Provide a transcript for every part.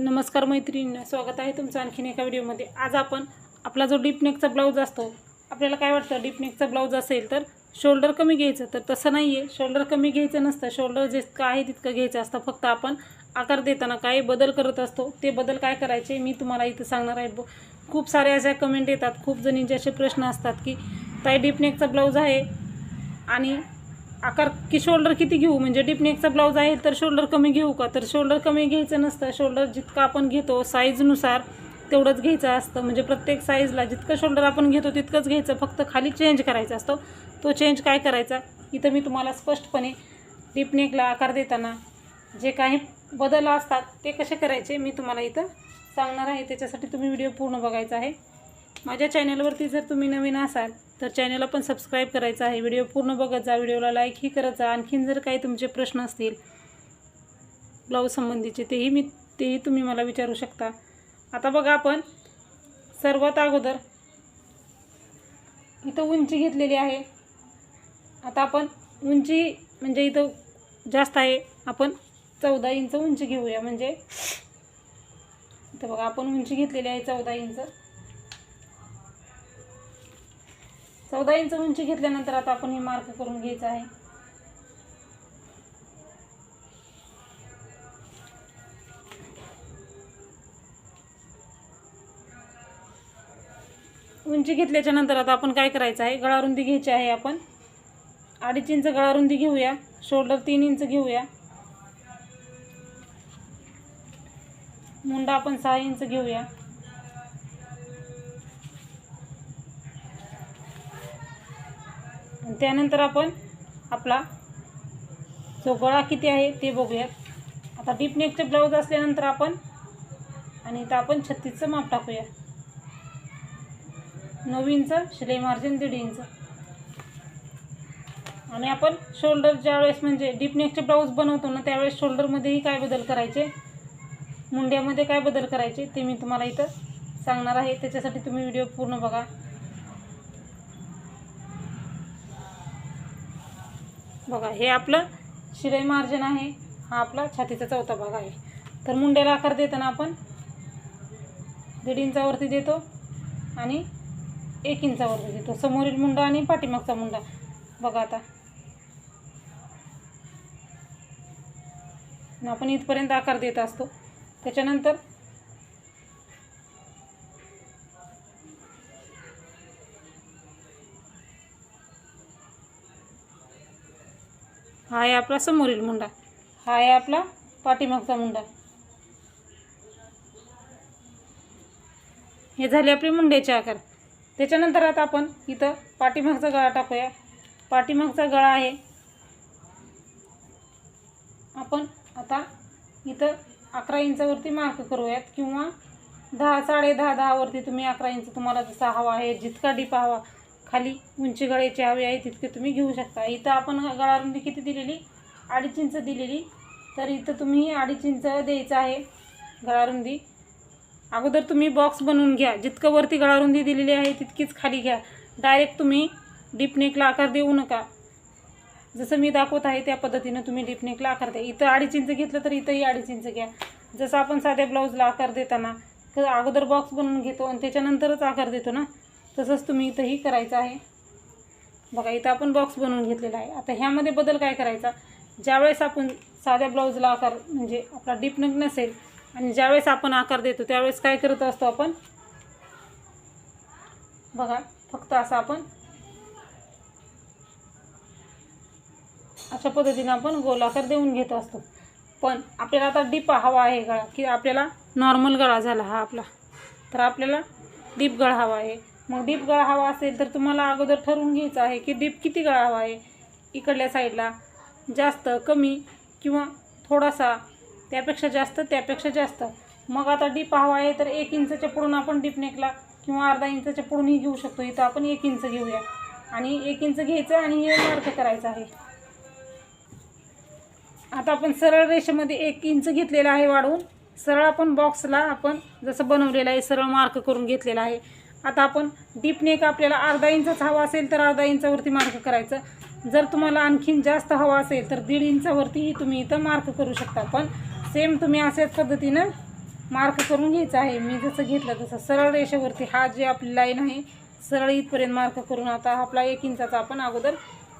नमस्कार मैत्रिणींना स्वागत आहे तुमचं आणखीन एका व्हिडिओमध्ये. आज आपण आपला जो डीपनेकचा ब्लाऊज असतो आपल्याला काय वाटतं? डीपनेकचा ब्लाऊज असेल तर शोल्डर कमी घ्यायचं. तर तसं नाही आहे शोल्डर कमी घ्यायचं नसतं. शोल्डर जितकं आहे तितकं घ्यायचं असतं फक्त आपण आकार देताना काही बदल करत असतो. ते बदल काय करायचे? मी तुम्हाला इथं सांगणार आहे. ब- खूप साऱ्या अशा कमेंट येतात. खूप जणींचे असे प्रश्न असतात की ताई डीपनेकचा ब्लाऊज आहे आणि आकार की शोल्डर किती घेऊ? म्हणजे डिपनेकचा ब्लाऊज आहे तर शोल्डर कमी घेऊ का? तर शोल्डर कमी घ्यायचं नसतं. शोल्डर जितकं आपण घेतो साईजनुसार तेवढंच घ्यायचं असतं. म्हणजे प्रत्येक साईजला जितकं शोल्डर आपण घेतो तितकंच घ्यायचं. फक्त खाली चेंज करायचा असतो. तो चेंज काय करायचा? इथं मी तुम्हाला स्पष्टपणे डिपनेकला आकार देताना जे काही बदल असतात ते कसे करायचे मी तुम्हाला इथं सांगणार आहे. त्याच्यासाठी तुम्ही व्हिडिओ पूर्ण बघायचा आहे. माझ्या चॅनलवरती जर तुम्ही नवीन असाल तर चॅनलला पण सबस्क्राईब करायचं आहे. व्हिडिओ पूर्ण बघत जा व्हिडिओला लाईकही करत जा. आणखीन जर काही तुमचे प्रश्न असतील ब्लाऊज संबंधीचे तेही मी तेही तुम्ही मला विचारू शकता. आता बघा आपण सर्वात अगोदर इथं उंची घेतलेली आहे. आता आपण उंची म्हणजे इथं जास्त आहे. आपण चौदा इंच उंची घेऊया. म्हणजे इथं बघा आपण उंची घेतलेली आहे चौदा इंच. चौदा इंच उंची घेतल्यानंतर आता आपण हे मार्क करून घ्यायचं आहे. उंची घेतल्याच्या नंतर आता आपण काय करायचं आहे? गळारुंदी घ्यायची आहे आपण. अडीच इंच गळारुंदी घेऊया. शोल्डर तीन इंच घेऊया. मुंडा आपण सहा इंच घेऊया. त्यानंतर आपण आपला जो गळा किती आहे ते बघूयात आता डीप नेकचे ब्लाऊज असल्यानंतर आपण आणि इथं आपण छत्तीसचं माप टाकूया. नऊ इंच शिलाई मार्जिन दीड इंच आणि आपण शोल्डर ज्यावेळेस म्हणजे डीप नेकचे ब्लाऊज बनवतो ना त्यावेळेस शोल्डरमध्येही काय बदल करायचे? मुंड्यामध्ये काय बदल करायचे? ते मी तुम्हाला इथं सांगणार आहे. त्याच्यासाठी तुम्ही व्हिडिओ पूर्ण बघा. बघा हे आपलं शिलाई मार्जिन आहे. हा आपला छातीचा चौथा भाग आहे. तर मुंड्याला आकार देताना आपण दीड इंचावरती देतो आणि एक इंचावरती देतो. समोरील मुंडा आणि पाठीमागचा मुंडा. बघा आता. आपण इथपर्यंत आकार देत असतो. त्याच्यानंतर हा आहे आपला समोरील मुंडा. हा आहे आपला पाठीमागचा मुंडा. हे झाले आपले मुंड्याचे आकार. त्याच्यानंतर आता आपण इथं पाठीमागचा गळा टाकूया. पाठीमागचा गळा आहे. आपण आता इथं अकरा इंचावरती मार्क करूयात किंवा दहा साडे दहा दहावरती तुम्ही अकरा इंच तुम्हाला जसा हवा आहे जितका डीप हवा खाली उंची गळ्याची हवी आहे तितके तुम्ही घेऊ शकता. इथं आपण गळारुंदी किती दिलेली? अडीच इंच दिलेली. तर इथं तुम्ही अडीच इंच द्यायचं आहे गळारुंदी अगोदर तुम्ही बॉक्स बनवून घ्या. जितकं वरती गळारुंदी दिलेली आहे तितकीच खाली घ्या. डायरेक्ट तुम्ही डिपनेकला आकार देऊ नका. जसं मी दाखवत आहे त्या पद्धतीनं तुम्ही डिपनेकला आकार द्या. इथं अडीच इंच घेतलं तर इथंही अडीच इंच घ्या. जसं आपण साध्या ब्लाऊजला आकार देताना तर अगोदर बॉक्स बनवून घेतो आणि त्याच्यानंतरच आकार देतो ना. तसंच तुम्ही इथंही करायचं आहे. बघा इथं आपण बॉक्स बनवून घेतलेला आहे. आता ह्यामध्ये बदल काय करायचा? ज्यावेळेस आपण साध्या ब्लाऊजला आकार म्हणजे आपला डीप नग नसेल आणि ज्यावेळेस आपण आकार देतो त्यावेळेस काय करत असतो आपण? बघा फक्त असं आपण अशा पद्धतीने आपण गोलाकार देऊन घेत असतो. पण आपल्याला आता डीप हवा आहे गळा की आपल्याला नॉर्मल गळा झाला हा आपला. तर आपल्याला डीप गळा हवा आहे. मग डीप गळा हवा असेल तर तुम्हाला अगोदर ठरवून घ्यायचं आहे की डीप किती गळा हवा आहे इकडल्या साईडला. जास्त कमी किंवा थोडासा. त्यापेक्षा जास्त त्यापेक्षा जास्त. मग आता डीप हवा आहे तर एक इंचाच्या पुढून आपण डीप नेकला किंवा अर्धा इंचाच्या पुढूनही घेऊ शकतो. इथं आपण एक इंच घेऊया. आणि एक इंच घ्यायचं आणि हे मार्क करायचं आहे. आता आपण सरळ रेषेमध्ये एक इंच घेतलेला आहे वाढवून. सरळ आपण बॉक्सला आपण जसं बनवलेलं आहे सरळ मार्क करून घेतलेला आहे. आता आपण डीप नेक आपल्याला अर्धा इंचच हवा असेल तर अर्धा इंचावरती मार्क करायचं. जर तुम्हाला आणखीन जास्त हवा असेल तर दीड इंचावरतीही तुम्ही इथं मार्क करू शकता. पण सेम तुम्ही अशाच पद्धतीनं मार्क करून घ्यायचा आहे. मी जसं घेतलं तसं सरळ रेषेवरती हा जे आपली लाईन आहे सरळ इथपर्यंत मार्क करून आता आपला एक इंचाचा आपण अगोदर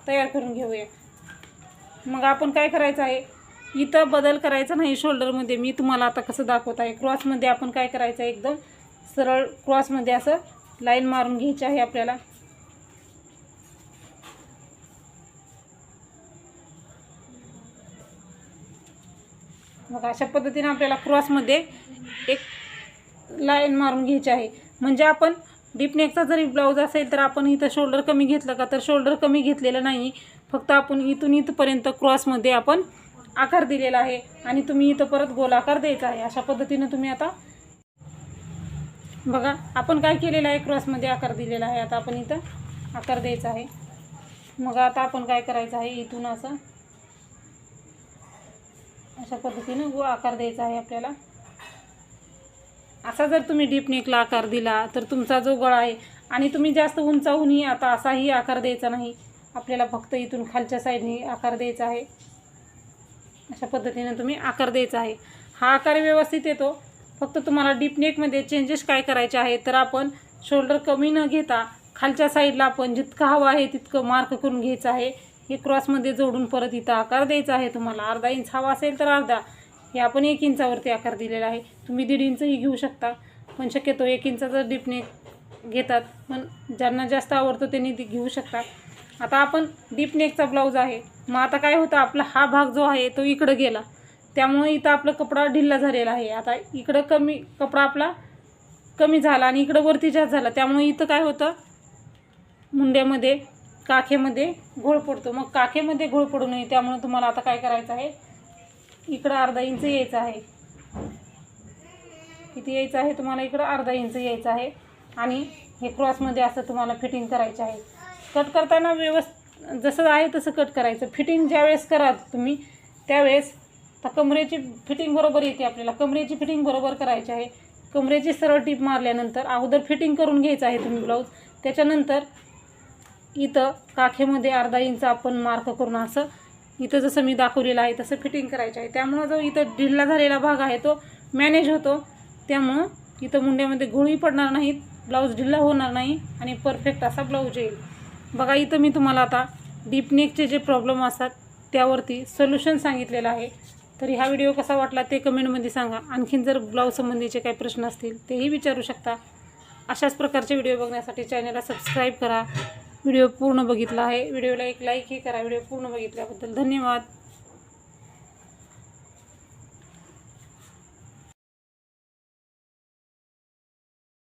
तयार करून घेऊया. मग आपण काय करायचं आहे? इथं बदल करायचा नाही शोल्डरमध्ये मी तुम्हाला आता कसं दाखवत आहे. क्रॉसमध्ये आपण काय करायचं आहे? एकदम सरळ क्रॉसमध्ये असं लाईन मारून घ्यायची आहे आपल्याला. मग अशा पद्धतीने आपल्याला क्रॉसमध्ये एक लाईन मारून घ्यायची आहे. म्हणजे आपण डीपनेकचा जरी ब्लाऊज असेल तर आपण इथं शोल्डर कमी घेतलं का तर शोल्डर कमी घेतलेलं नाही. फक्त आपण इथून इथपर्यंत क्रॉसमध्ये आपण आकार दिलेला आहे आणि तुम्ही इथं परत गोलाकार द्यायचा आहे. अशा पद्धतीनं तुम्ही आता बघा आपण काय केलेलं आहे? क्रॉसमध्ये आकार दिलेला आहे. आता आपण इथं आकार द्यायचा आहे. मग आता आपण काय करायचं आहे? इथून असं अशा पद्धतीनं गो आकार द्यायचा आहे आपल्याला. असा जर तुम्ही डीप नेकला आकार दिला तर तुमचा जो गळा आहे आणि तुम्ही जास्त उंचावूनही आता असाही आकार द्यायचा नाही. आपल्याला फक्त इथून खालच्या साईडने आकार द्यायचा आहे. अशा पद्धतीनं तुम्ही आकार द्यायचा आहे. हा आकार व्यवस्थित येतो. फक्त तुम्हाला डीप नेकमध्ये चेंजेस काय करायचे आहे तर आपण शोल्डर कमी न घेता खालच्या साईडला आपण जितकं हवं आहे तितकं मार्क करून घ्यायचं आहे. हे क्रॉसमध्ये जोडून परत इथं आकार द्यायचा आहे तुम्हाला. अर्धा इंच हवा असेल तर अर्धा. हे आपण एक इंचावरती आकार दिलेला आहे. तुम्ही दीड इंचही घेऊ शकता. पण शक्यतो एक इंचाचा डीप नेक घेतात. पण ज्यांना जास्त आवडतो त्यांनी ते घेऊ शकता आता आपण डीप नेकचा ब्लाऊज आहे. मग आता काय होतं? आपला हा भाग जो आहे तो इकडं गेला. त्यामुळे इथं आपला कपडा ढिल्ला झालेला आहे. आता इकडं कमी कपडा आपला कमी झाला आणि इकडं वरती जास्त झाला. त्यामुळे इथं काय होतं? मुंड्यामध्ये काखेमध्ये घोळ पडतो. मग काखेमध्ये घोळ पडू नये. त्यामुळे तुम्हाला आता काय करायचं आहे? इकडं अर्धा इंच यायचं आहे. किती यायचं आहे? तुम्हाला इकडं अर्धा इंच यायचं आहे. आणि हे क्रॉसमध्ये असं तुम्हाला फिटिंग करायचं आहे. कट करताना व्यवस्थ जसं आहे तसं कट करायचं. फिटिंग ज्यावेळेस कराल तुम्ही त्यावेळेस आता कमरेची फिटिंग बरोबर येते आपल्याला. कमरेची फिटिंग बरोबर करायची आहे. कमरेची सरळ टीप मारल्यानंतर अगोदर फिटिंग करून घ्यायचं आहे तुम्ही ब्लाऊज त्याच्यानंतर इथं काखेमध्ये अर्धा इंच आपण मार्क करून असं इथं जसं मी दाखवलेलं आहे तसं फिटिंग करायचं आहे. त्यामुळं जो इथं ढिल्ला झालेला भाग आहे तो मॅनेज होतो. त्यामुळं इथं मुंड्यामध्ये गोळी पडणार नाहीत ब्लाऊज ढिल्ला होणार नाही आणि परफेक्ट असा ब्लाऊज येईल. बघा इथं मी तुम्हाला आता डीपनेकचे जे प्रॉब्लेम असतात त्यावरती सोल्युशन सांगितलेलं आहे. तरी हा व्हिडिओ कसा वाटला ते कमेंटमध्ये सांगा. आणखीन जर ब्लाऊज संबंधीचे काही प्रश्न असतील तेही विचारू शकता. अशाच प्रकारचे व्हिडिओ बघण्यासाठी चॅनलला सबस्क्राईब करा. व्हिडिओ पूर्ण बघितला आहे. व्हिडिओला एक लाईकही करा. व्हिडिओ पूर्ण बघितल्याबद्दल धन्यवाद.